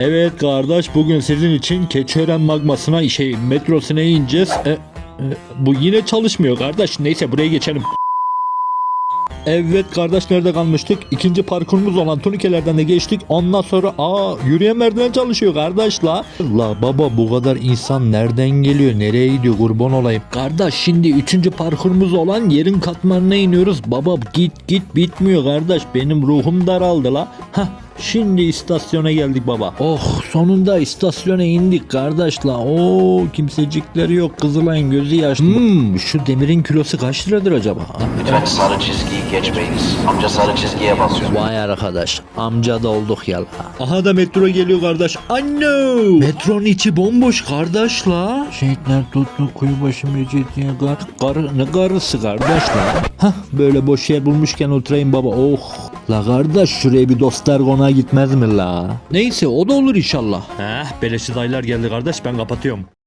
Evet kardeş bugün sizin için Keçiören magmasına şey metrosuna ineceğiz. E, e, bu yine çalışmıyor kardeş. Neyse buraya geçelim. Evet kardeş nerede kalmıştık? İkinci parkurumuz olan turnikelerden de geçtik. Ondan sonra aa yürüyen merdiven çalışıyor kardeş la. La baba bu kadar insan nereden geliyor? Nereye gidiyor kurban olayım? Kardeş şimdi üçüncü parkurumuz olan yerin katmanına iniyoruz. Baba git git bitmiyor kardeş. Benim ruhum daraldı la. Hah Şimdi istasyona geldik baba. Oh sonunda istasyona indik kardeş la. Oo kimsecikler yok. Kızılayın gözü yaşlı. Hmm, şu demirin kilosu kaç liradır acaba? Lütfen sarı çizgiyi geçmeyiniz. Amca sarı çizgiye basıyor. Vay arkadaş amca da olduk ya. Aha da metro geliyor kardeş. Anno. Metronun içi bomboş kardeş la. Şehitler tuttu kuyubaşı mecidi gar, karı, ne karısı kardeş la. Hah böyle boş yer bulmuşken oturayım baba. Oh. La kardeş şuraya bir dostlar gitmez mi la? Neyse o da olur inşallah. Heh beleşsiz aylar geldi kardeş ben kapatıyorum.